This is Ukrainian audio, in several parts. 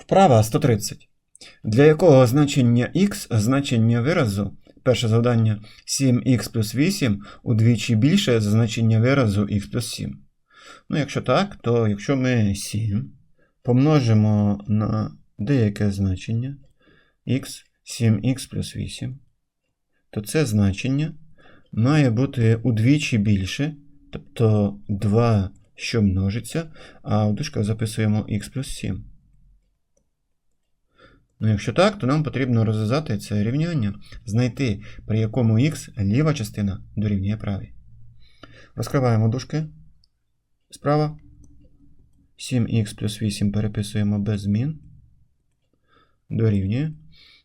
Вправа 130. Для якого значення x значення виразу, перше завдання 7х плюс 8 удвічі більше за значення виразу х плюс 7. Ну, якщо так, то якщо ми 7 помножимо на деяке значення x 7х плюс 8, то це значення має бути удвічі більше, тобто 2, що множиться, а в дужках записуємо х плюс 7. Ну, якщо так, то нам потрібно розв'язати це рівняння, знайти, при якому х ліва частина дорівнює правій. Розкриваємо дужки. Справа. 7х плюс 8 переписуємо без змін. Дорівнює.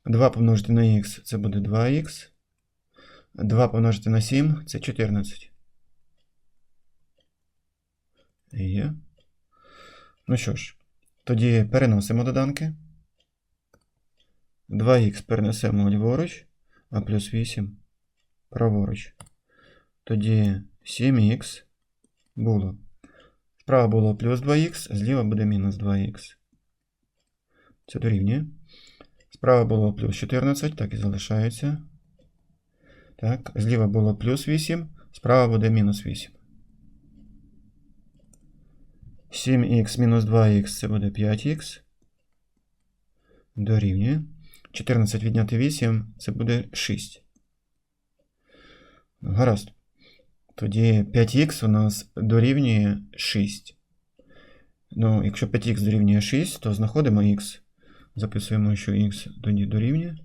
2 помножити на х це буде 2х. 2 помножити на 7 це 14. Є. Ну що ж, тоді переносимо доданки. 2х перенесемо ліворуч, а плюс 8 праворуч. Тоді 7х було. Справа було плюс 2х, зліва буде мінус 2х. Це дорівнює. Справа було плюс 14, так і залишається. Так, зліва було плюс 8, справа буде мінус 8. 7х мінус 2х це буде 5х. Дорівнює. 14 відняти 8 це буде 6. Гаразд. Тоді 5х у нас дорівнює 6. Ну, якщо 5х дорівнює 6, то знаходимо х. Записуємо, що х тоді дорівнює.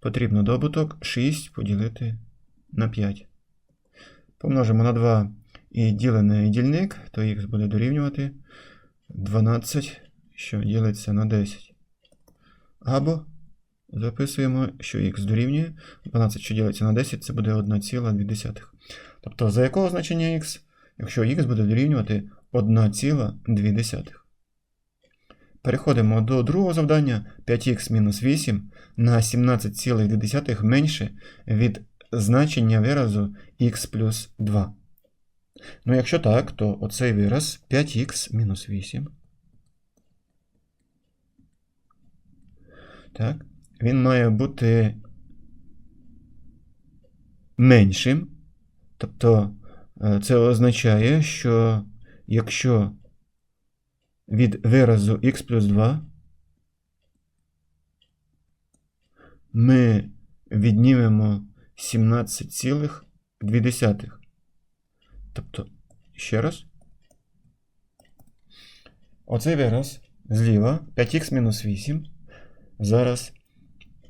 Потрібно добуток 6 поділити на 5. Помножимо на 2 і ділений дільник, то х буде дорівнювати 12, що ділиться на 10. Або записуємо, що х дорівнює 12, що ділиться на 10, це буде 1,2. Тобто, за якого значення х? Якщо х буде дорівнювати 1,2. Переходимо до другого завдання 5х мінус 8 на 17,2 менше від значення виразу х плюс 2. Ну, якщо так, то оцей вираз 5х мінус 8. Так, він має бути меншим. Тобто, е, це означає, що якщо від виразу х плюс 2 ми віднімемо 17,2. Тобто, ще раз. Оцей вираз зліва 5х мінус 8. Зараз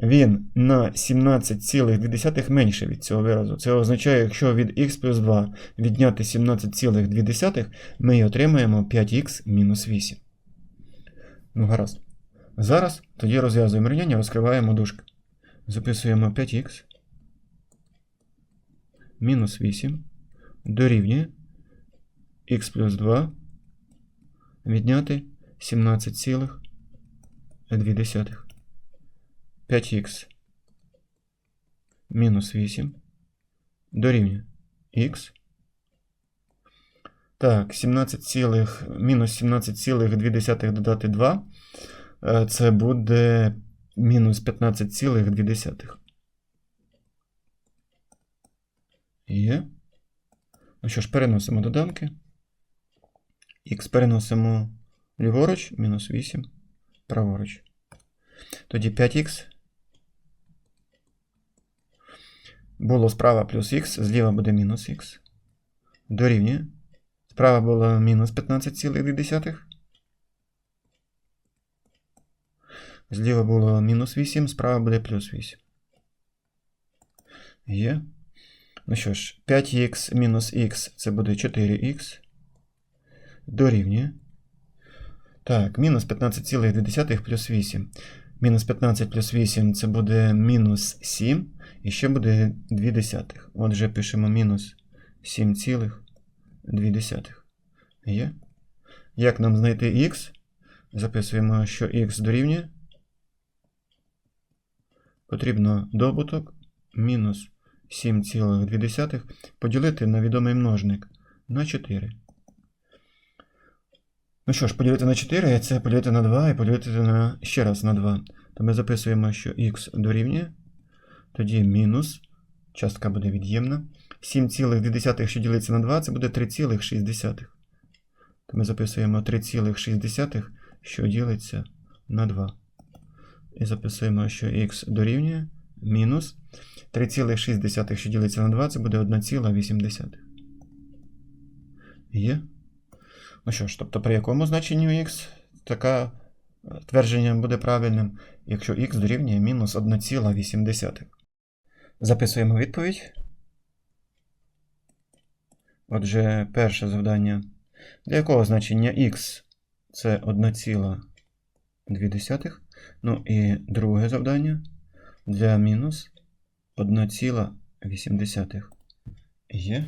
він на 17,2 менше від цього виразу. Це означає, якщо від х плюс 2 відняти 17,2, ми отримаємо 5х мінус 8. Ну, гаразд. Зараз тоді розв'язуємо рівняння, розкриваємо дужки. Записуємо 5х мінус 8 дорівнює х плюс 2 відняти 17,2. 5х мінус 8 дорівнює х. Так, 17, цілих, мінус 17,2 додати 2. е, Це буде мінус 15,2. Є. Ну що ж, переносимо доданки. Х переносимо ліворуч, мінус 8, праворуч. Тоді 5х. Було справа плюс х, зліва буде мінус х. Дорівнює. Справа було мінус 15,2. Зліва було мінус 8, справа буде плюс 8. Є. Ну що ж, 5х мінус х це буде 4х. Дорівнює. Так, мінус 15,2 плюс 8. Мінус 15 плюс 8 це буде мінус 7. І ще буде 2 десятих. Отже, пишемо мінус 7,2. Є. Як нам знайти х? Записуємо, що х дорівнює. Потрібно добуток мінус 7,2 поділити на відомий множник на 4. Ну що ж, поділити на 4, це поділити на 2 і поділити на ще раз на 2. То ми записуємо, що х дорівнює. Тоді мінус. Частка буде від'ємна. 7,2, що ділиться на 2, це буде 3,6. То ми записуємо 3,6, що ділиться на 2. І записуємо, що х дорівнює мінус 3,6, що ділиться на 2, це буде 1,8. Є. Ну що ж, тобто при якому значенню х таке твердження буде правильним, якщо х дорівнює мінус 1,8. Записуємо відповідь. Отже, перше завдання. Для якого значення х це 1,2. Ну і друге завдання для мінус 1,8. Є.